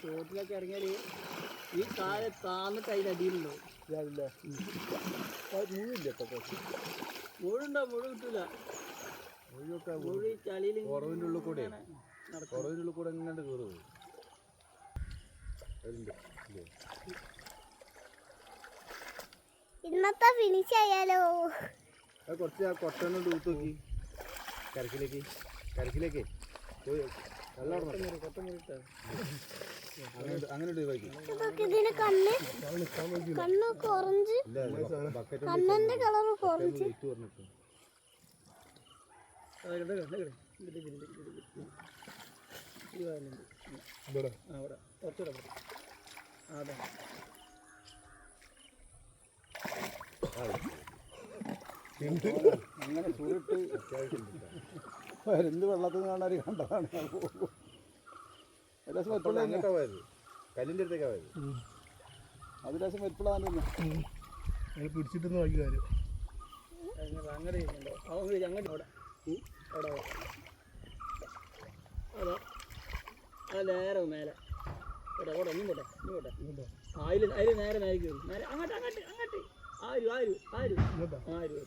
ചോട്ടിലൊക്കെ ഇറങ്ങിയാൽ ഈ കാല താന്നിട്ട് അതിന്റെ അടിയിലുണ്ടാവും മുഴുവില്ല മുഴു കിട്ടൂല. മുഴുവൊക്കെ മുഴു ചളിയിൽ കുറവിന്റെ ഉള്ളിൽ കൂടെ. കുറവിന്റെ ഉള്ളിൽ കൂടെ എങ്ങാണ്ട് കയറും. ഇന്നത്തെ ഫിനിഷ് ആയാലോ? കുറച്ച് ആ കൊട്ടനെ ഡൂത്ത് നോക്കി. കരക്കിലേക്ക് കരക്കിലേക്ക് ഇതിന് കണ്ണ് കണ്ണൊക്കെ ഓറഞ്ച്. കണ്ണിന്റെ കളർ ഓറഞ്ച്. അങ്ങനെ ചുരുട്ട് അത്യാവശ്യം എന്ത് വെള്ളത്തിൽ നിന്നാണ് അവർ കണ്ടതാണ് അങ്ങോട്ടാ പോയത്. കല്ലിന്റെ അടുത്തേക്കാ പോയത്. അത് രസം എപ്പോഴാണ് പിടിച്ചിട്ടൊന്നും ആക്കി കാര്യം. അങ്ങനെ അങ്ങനെ അങ്ങോട്ട് അവിടെ. അവിടെ. അതാ. ആ നേരെ മേലെ. ഇവിടെ ഇവിടെ ഇനി പോട്ടെ ഇനി പോട്ടെ അതിൽ അതിൽ നേരെ നേരെ കയറി നേരെ അങ്ങോട്ട് അങ്ങോട്ട് അങ്ങോട്ട്. ആരു ആരു ആരു. ആരു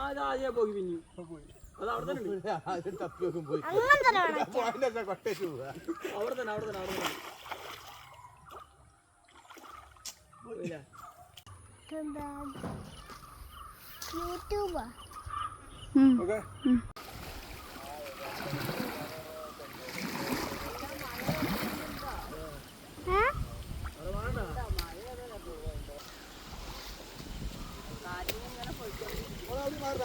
ആരു ആദ്യം പോയി പിന്നു അത് അവിടെ തന്നെ ഉണ്ട്. ആദ്യം തപ്പി നോക്കും പോയി. കൊട്ടേക്ക് പോവാ അവിടെ തന്നെ അവിടെ തന്നെ അവിടെ തന്നെ യൂട്യൂബാ. ഓക്കെ. വേണ്ട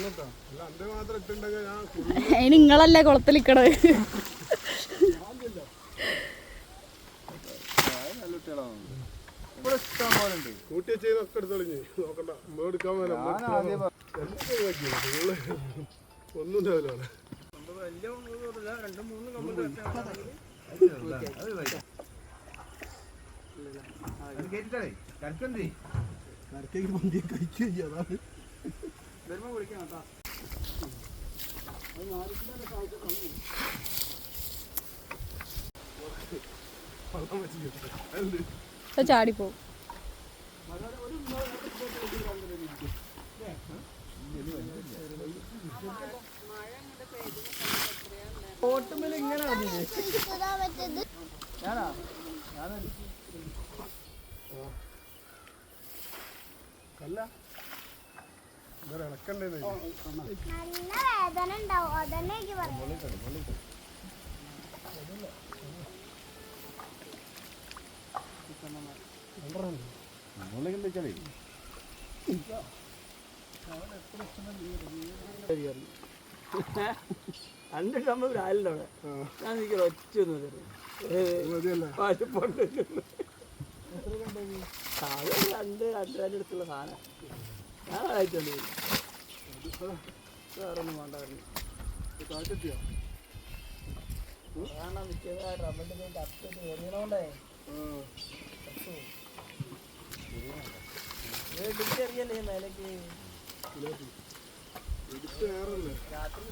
ഒന്നുമില്ല രണ്ടും മൂന്നും കമ്പ് കേട്ടിട്ടേ? കരക്കണ്ടേ കരക്കേക്ക് പന്തിയെ കഴിക്കുകയും ചെയ്യാം അതാണ് വരുമ്പോ വിളിക്കാം കേട്ടോ ഓട്ടുമേൽ ഇങ്ങനെ ഞാനാ ഇളക്കണ്ടേന്ന് നല്ല വേദന ഉണ്ടാവും. അതന്നെ ഞാൻ ഒറ്റ രണ്ട് സാധനം ഞാൻ അയച്ചോണ്ട് വേറെ ഒന്നും വേണ്ടായിരുന്നു കാറ്റെത്തിയോ കാരണം മിക്കത് റബ്ബറിന്റെ കത്തിട്ട് എറിയണോണ്ടേ ചെറിയല്ലേ മേലേക്ക്? രാത്രി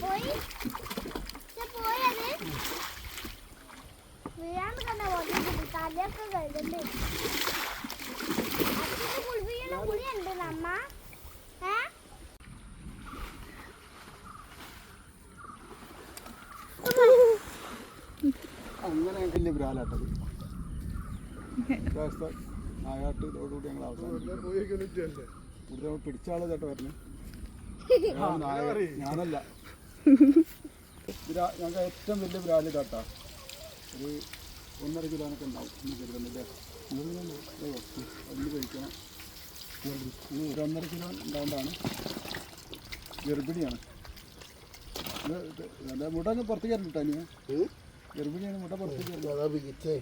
പോയി പോയത് വീഴാണ്ട് തന്നെ ഓടിയിട്ടുണ്ട് തലയൊക്കെ കഴുകണ്ടേ കുളിപ്പിക്കണ കുളിയുണ്ട് നമ്മ അങ്ങനെ വലിയ ബ്രാലാട്ടത് ഇപ്രാവശ്യത്തെ നായാട്ട് ഇതോടുകൂടി ഞങ്ങൾ അവസാനം പോയി വെക്കുന്നിട്ടല്ലേ ഇവിടെ പിടിച്ച ആൾ ചേട്ടാ പറഞ്ഞു ഞാനല്ല ഞങ്ങൾക്ക് ഏറ്റവും വലിയ ബ്രാൽ കേട്ടാ ഒരു ഒന്നര കിലോനൊക്കെ ഉണ്ടാവും ഇന്ന് കരുതുന്നില്ലേ ഒന്ന് കഴിക്കണം ഒരു ഒന്നര കിലോ ഉണ്ടാകൊണ്ടാണ് ഗർഭിണിയാണ് ഒന്ന് പുറത്തേക്ക് കയറിട്ടാ നീ ഗർഭിണിയാണ് മുട്ട പുറത്തേക്ക് കയറി അതാ വിളിച്ചേ